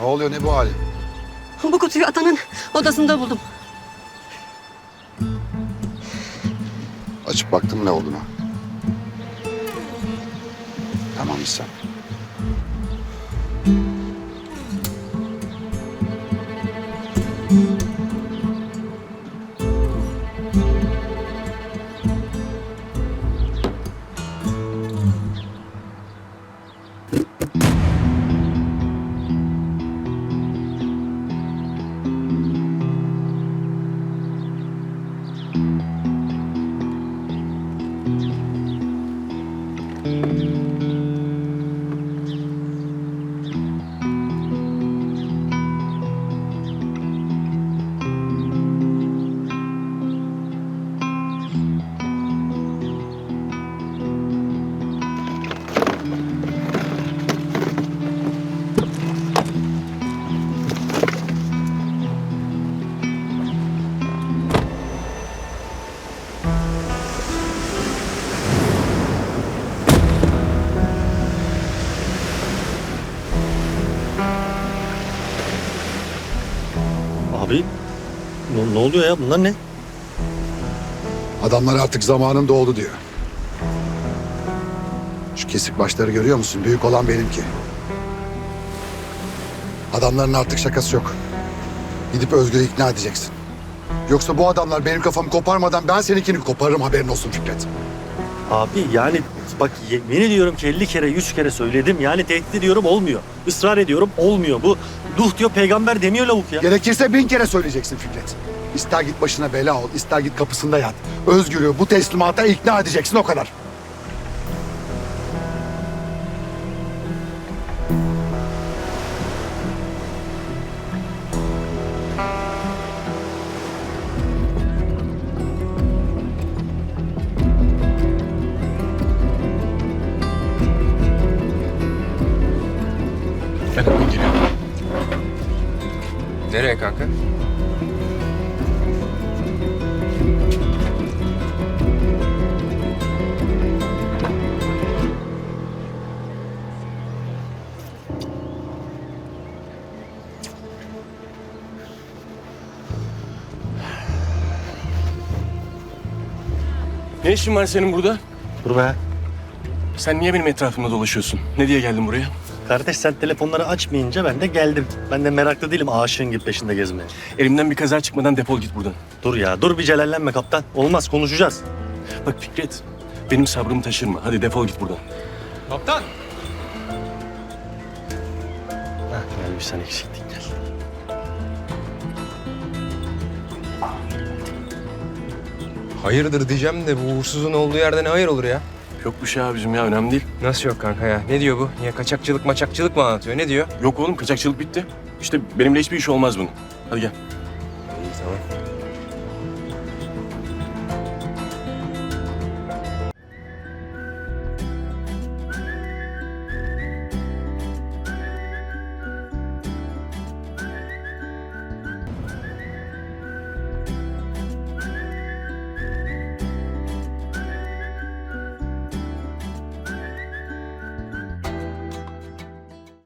oluyor ne bu hali? Bu kutuyu atanın odasında buldum. Açıp baktım ne olduğuna. Tamam İhsan. Abi ne, ne oluyor ya bunlar ne? Adamlar artık zamanın doğdu diyor. Şu kesik başları görüyor musun? Büyük olan benimki. Adamların artık şakası yok. Gidip Özgür'ü ikna edeceksin. Yoksa bu adamlar benim kafamı koparmadan ben seninkini koparırım haberin olsun Fikret. Abi yani bak yemin ediyorum ki 50 kere 100 kere söyledim. Yani tehdit ediyorum olmuyor. Israr ediyorum olmuyor. Bu duh diyor peygamber demiyor lavuk ya. Gerekirse bin kere söyleyeceksin Fikret. İster git başına bela ol, ister git kapısında yat. Özgür'ü bu teslimata ikna edeceksin o kadar. Nereye kanka? Ne işin var senin burada? Dur be. Sen niye benim etrafımda dolaşıyorsun? Ne diye geldin buraya? Kardeş sen telefonları açmayınca ben de geldim. Ben de meraklı değilim aşığın gibi peşinde gezmeye. Elimden bir kaza çıkmadan defol git buradan. Dur ya dur bir celallenme kaptan. Olmaz konuşacağız. Bak Fikret, benim sabrımı taşırma. Hadi defol git buradan. Kaptan. Heh, gel bir sen eksiktin gel. Hayırdır diyeceğim de bu uğursuzun olduğu yerde ne hayır olur ya? Yok bir şey abicim ya, önemli değil. Nasıl yok kanka ya? Ne diyor bu? Niye kaçakçılık maçakçılık mı anlatıyor? Ne diyor? Yok oğlum, kaçakçılık bitti. İşte benimle hiçbir iş olmaz bunun. Hadi gel. İyi tamam.